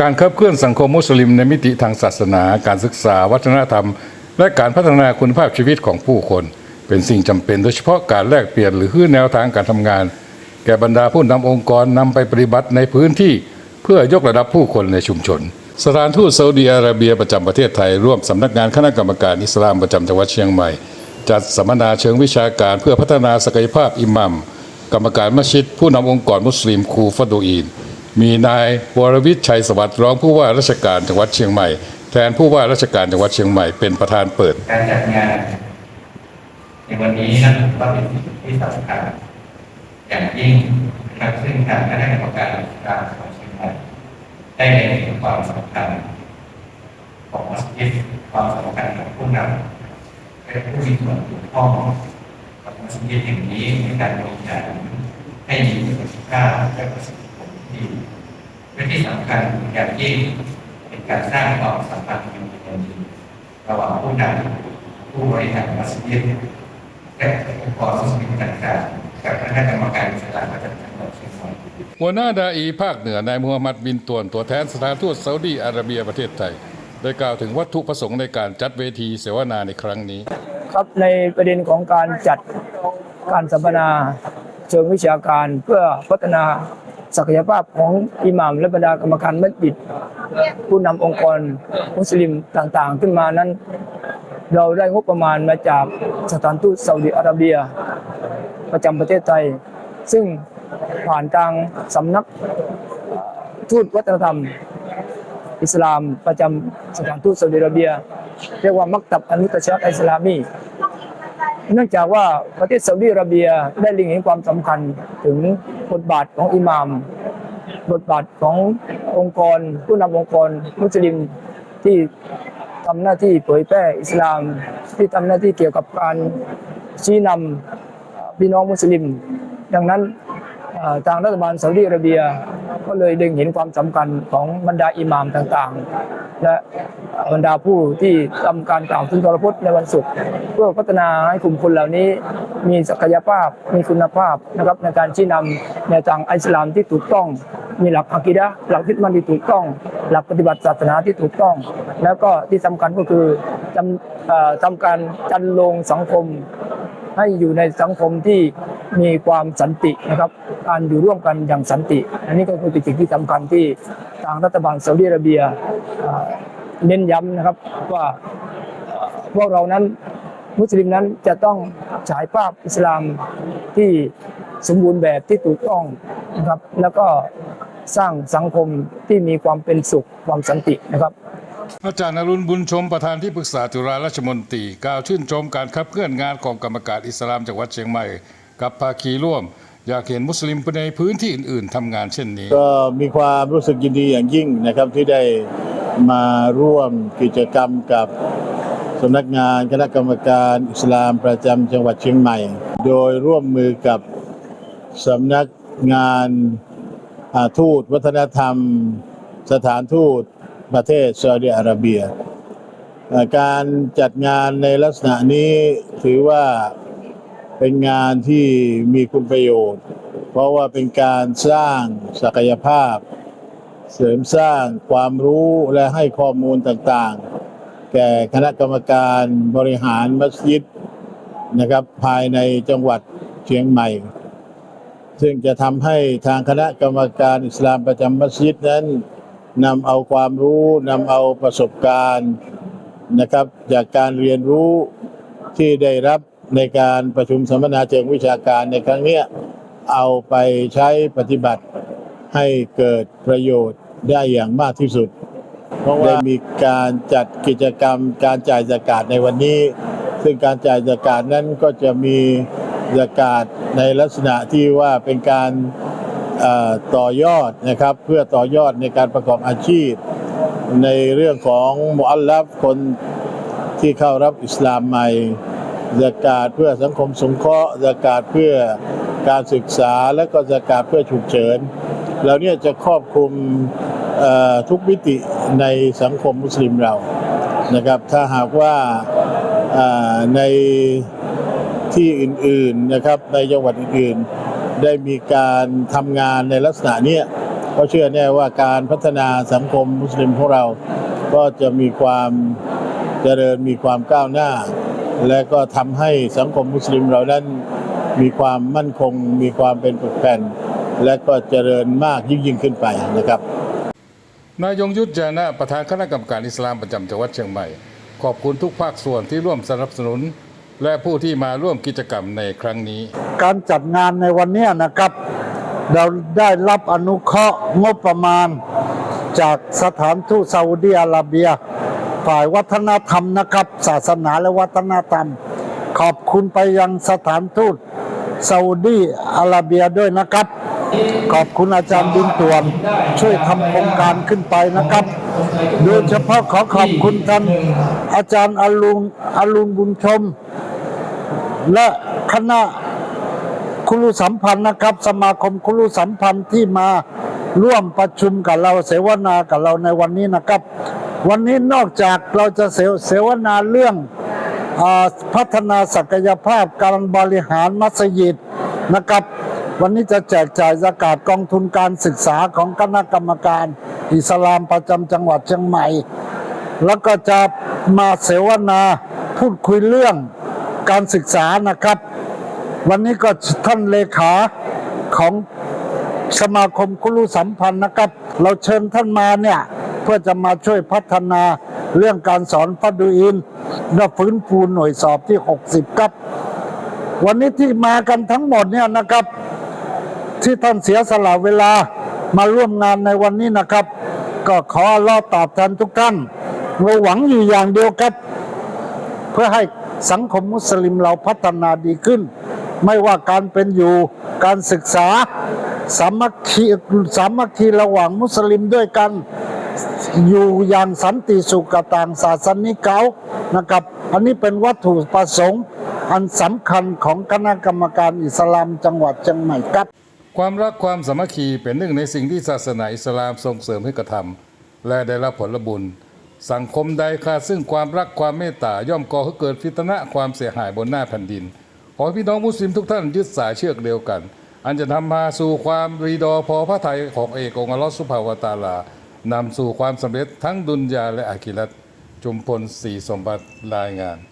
การขับเคลื่อนสังคมมุสลิมในมิติทางศาสนา การศึกษา วัฒนธรรม และการพัฒนาคุณภาพชีวิตของผู้คน เป็นสิ่งจำเป็นโดยเฉพาะการแลกเปลี่ยนหรือแนวทางการทำงาน แก่บรรดาผู้นำองค์กรนำไปปฏิบัติในพื้นที่ เพื่อยกระดับผู้คนในชุมชน สถานทูตซาอุดีอาระเบียประจำประเทศไทย ร่วมสำนักงานคณะกรรมการอิสลามประจำจังหวัดเชียงใหม่ จัดสัมมนาเชิงวิชาการเพื่อพัฒนาศักยภาพอิหมัมกรรมการมัสยิดผู้นำองค์กรมุสลิมคูฟัดดูอีน มีนายวรวิทย์ชัยสวัสดิ์รองผู้ว่าราชการจังหวัดเชียงใหม่ แทนผู้ว่าราชการจังหวัดเชียงใหม่เป็นประธานเปิด การจัดงาน ในวันนี้นั้นก็เป็นสิ่งที่สำคัญอย่างยิ่งนะครับซึ่งทางคณะกรรมการการของเชียงใหม่ได้เล็งเห็นความสำคัญของมัสยิดความสำคัญของผู้นำและผู้มีส่วนเกี่ยวข้องกับมัสยิดแห่งนี้ในการบริหารให้มีประสิทธิภาพและประสิทธิ ที่ดีและที่สำคัญอย่างยิ่งเป็นการสร้างความสัมพันธ์ที่ดีระหว่างผู้นำผู้บริหารมัสยิดและองค์กรมุสลิมต่างๆกับคณะกรรมการอิสลามประจำจังหวัดเชียงใหม่หัวหน้าดาอีภาคเหนือนายมูฮัมหมัดบินตวนตัวแทนสถานทูตซาอุดีอาระเบียประเทศไทยได้กล่าวถึงวัตถุประสงค์ในการจัดเวทีเสวนาในครั้งนี้ ครับในประเด็นของการจัดการสัมมนาเชิงวิชาการเพื่อพัฒนา ศักยภาพของอิหม่ามและบรรดากรรมการมัสยิดผู้นำองค์กรมุสลิมต่างๆ ขึ้นมานั้น เราได้งบประมาณมาจากสถานทูตซาอุดิอาระเบีย ประจำประเทศไทย ซึ่งผ่านทางสำนักทูตวัฒนธรรม อิสลามประจำสถานทูตซาอุดิอาระเบีย เรียกว่ามักตับอนุตชัดอิสลามีเนื่องจากว่าประเทศซาอุดิอาระเบียได้เล็งเห็นความสำคัญถึง บทบาทของอิหม่าม บทบาทขององค์กร ผู้นำองค์กรมุสลิมที่ทำหน้าที่เผยแพร่อิสลาม ที่ทำหน้าที่เกี่ยวกับการชี้นำพี่น้องมุสลิม ดังนั้นทางรัฐบาลซาอุดีอาระเบีย ก็เลยเล็งเห็นความสำคัญของบรรดาอิหม่ามต่างๆ และบรรดาผู้ที่ทำการกล่าวถึงทรพจน์ในวันศุกร์เพื่อพัฒนาให้กลุ่มคนเหล่านี้ มีศักยภาพมีคุณภาพนะครับในการชี้นำแนทางอิสลามที่ถูกต้อง มีหลักอะกีดะหลักคิดมันที่ถูกต้อง หลักปฏิบัติศาสนาที่ถูกต้อง แล้วก็ที่สำคัญก็คือจำเอ่อทำการจันลงสังคมให้อยู่ในสังคมที่ มีความสันตินะครับการอยู่ร่วมกันอย่างสันติ อันนี้ก็คือเป็นสิ่งที่สำคัญที่ทางรัฐบาลซาอุดิอาระเบียเน้นย้ำนะครับว่าพวกเรานั้นมุสลิมนั้นจะต้องฉายภาพอิสลามที่สมบูรณ์แบบที่ถูกต้องนะครับแล้วก็สร้างสังคมที่มีความเป็นสุขความสันตินะครับอาจารย์อรุณบุญชมประธานที่ปรึกษาจุฬาราชมนตรีกล่าวชื่นชมการขับเคลื่อนงานของกรรมการอิสลามจังหวัดเชียงใหม่ กับภาคีร่วม อยากเห็นมุสลิมในพื้นที่อื่น ๆทำงานเช่นนี้ ก็มีความรู้สึกยินดีอย่างยิ่งนะครับที่ได้มาร่วมกิจกรรมกับสำนักงานคณะกรรมการอิสลามประจำจังหวัดเชียงใหม่ โดยร่วมมือกับสำนักงานาทูตวัฒนธรรม สถานทูตประเทศซาอุดิอาระเบีย การจัดงานในลักษณะนี้ถือว่า เป็นงานที่มีคุณประโยชน์ เพราะว่าเป็นการสร้างศักยภาพ เสริมสร้างความรู้และให้ข้อมูลต่างๆ แก่คณะกรรมการบริหารมัสยิดนะครับภายในจังหวัดเชียงใหม่ ซึ่งจะทำให้ทางคณะกรรมการอิสลามประจำมัสยิดนั้นนำเอาความรู้นำเอาประสบการณ์นะครับ จากการเรียนรู้ที่ได้รับ ในการประชุมสัมมนาเชิงวิชาการในครั้งเนี้ยเอาไปใช้ปฏิบัติให้เกิดประโยชน์ได้อย่างมากที่สุด เพราะว่าได้มีการจัดกิจกรรมการจ่ายสกาดในวันนี้ ซึ่งการจ่ายสกาดนั้นก็จะมีสกาดในลักษณะที่ว่าเป็นการเอ่อต่อยอดนะครับ เพื่อต่อยอดในการประกอบอาชีพ ในเรื่องของมุอัลลัฟคนที่เข้ารับอิสลามใหม่ สกาดเพื่อสังคมสงเคราะห์สกาดเพื่อการศึกษาและก็สกาดเพื่อฉุกเฉินเราเนี่ยจะครอบคลุมทุกมิติในสังคมมุสลิมเรานะครับ ถ้าหากว่าในที่อื่นๆนะครับในจังหวัดอื่นๆ ได้มีการทำงานในลักษณะเนี้ยก็เชื่อแน่ว่าการพัฒนาสังคมมุสลิมของเรา ก็จะมีความเจริญมีความก้าวหน้า และก็ทำให้สังคมมุสลิมเรานั้นมีความมั่นคง มีความเป็นปึกแผ่น และก็เจริญมากยิ่งยิ่งขึ้นไปนะครับ นายยงยุทธจานะประธานคณะกรรมการอิสลามประจำจังหวัดเชียงใหม่ ขอบคุณทุกภาคส่วนที่ร่วมสนับสนุน และผู้ที่มาร่วมกิจกรรมในครั้งนี้ การจัดงานในวันเนี้ยนะครับ เราได้รับอนุเคราะห์งบประมาณ จากสถานทูตซาอุดีอาระเบีย ฝ่ายวัฒนธรรมนะครับ ศาสนาและวัฒนธรรม ขอบคุณไปยังสถานทูตซาอุดีอาระเบียด้วยนะครับ ขอบคุณอาจารย์บินตวน ช่วยทำโครงการขึ้นไปนะครับ โดยเฉพาะขอขอบคุณท่านอาจารย์อรุณอรุณบุญชม และคณะคุรุสัมพันธ์นะครับ สมาคมคุรุสัมพันธ์ที่มาร่วมประชุมกับเราเสวนากับเราในวันนี้นะครับ วันนี้นอกจากเราจะเสวนาเรื่องอพัฒนาศักยภาพการบริหารมัสยิดนะครับ วันนี้จะแจกจ่ายสกาดกองทุนการศึกษาของคณะกรรมการ อิสลามประจำจังหวัดเชียงใหม่ แล้วก็จะมาเสวนาพูดคุยเรื่องการศึกษานะครับ วันนี้ก็ท่านเลขาของสมาคมคุรุสัมพันธ์นะครับ เราเชิญท่านมาเนี่ย เพื่อจะมาช่วยพัฒนาเรื่องการสอนฟัดูอินและฟื้นฟูหน่วยสอบที่ 60 ครับ วันนี้ที่มากันทั้งหมดเนี่ยนะครับ ที่ท่านเสียสละเวลามาร่วมงานในวันนี้นะครับ ก็ขออัลลอตอบแทนทุกท่านเราหวังอยู่อย่างเดียวครับ เพื่อให้สังคมมุสลิมเราพัฒนาดีขึ้น ไม่ว่าการเป็นอยู่การศึกษาสามัคคีสามัคคีระหว่างมุสลิมด้วยกัน อยู่อย่างสันติสุขกับต่างศาสนิกเขานะครับ อันนี้เป็นวัตถุประสงค์อันสำคัญของคณะกรรมการอิสลามจังหวัดเชียงใหม่ครับ ความรักความสามัคคีเป็นหนึ่งในสิ่งที่ศาสนาอิสลามส่งเสริมให้กระทำและได้รับผลบุญ สังคมใดขาดซึ่งความรักความเมตตาย่อมก่อให้เกิดฟิตนะความเสียหายบนหน้าแผ่นดิน ขอพี่น้องมุสลิมทุกท่านยึดสายเชือกเดียวกัน อันจะนำมาสู่ความรีดอพอพระทัยของเอกองค์อัลลอฮฺสุภาวตาลา นำสู่ความสำเร็จทั้งดุนยาและอาคิรัตจุมพลสีสมบัติรายงาน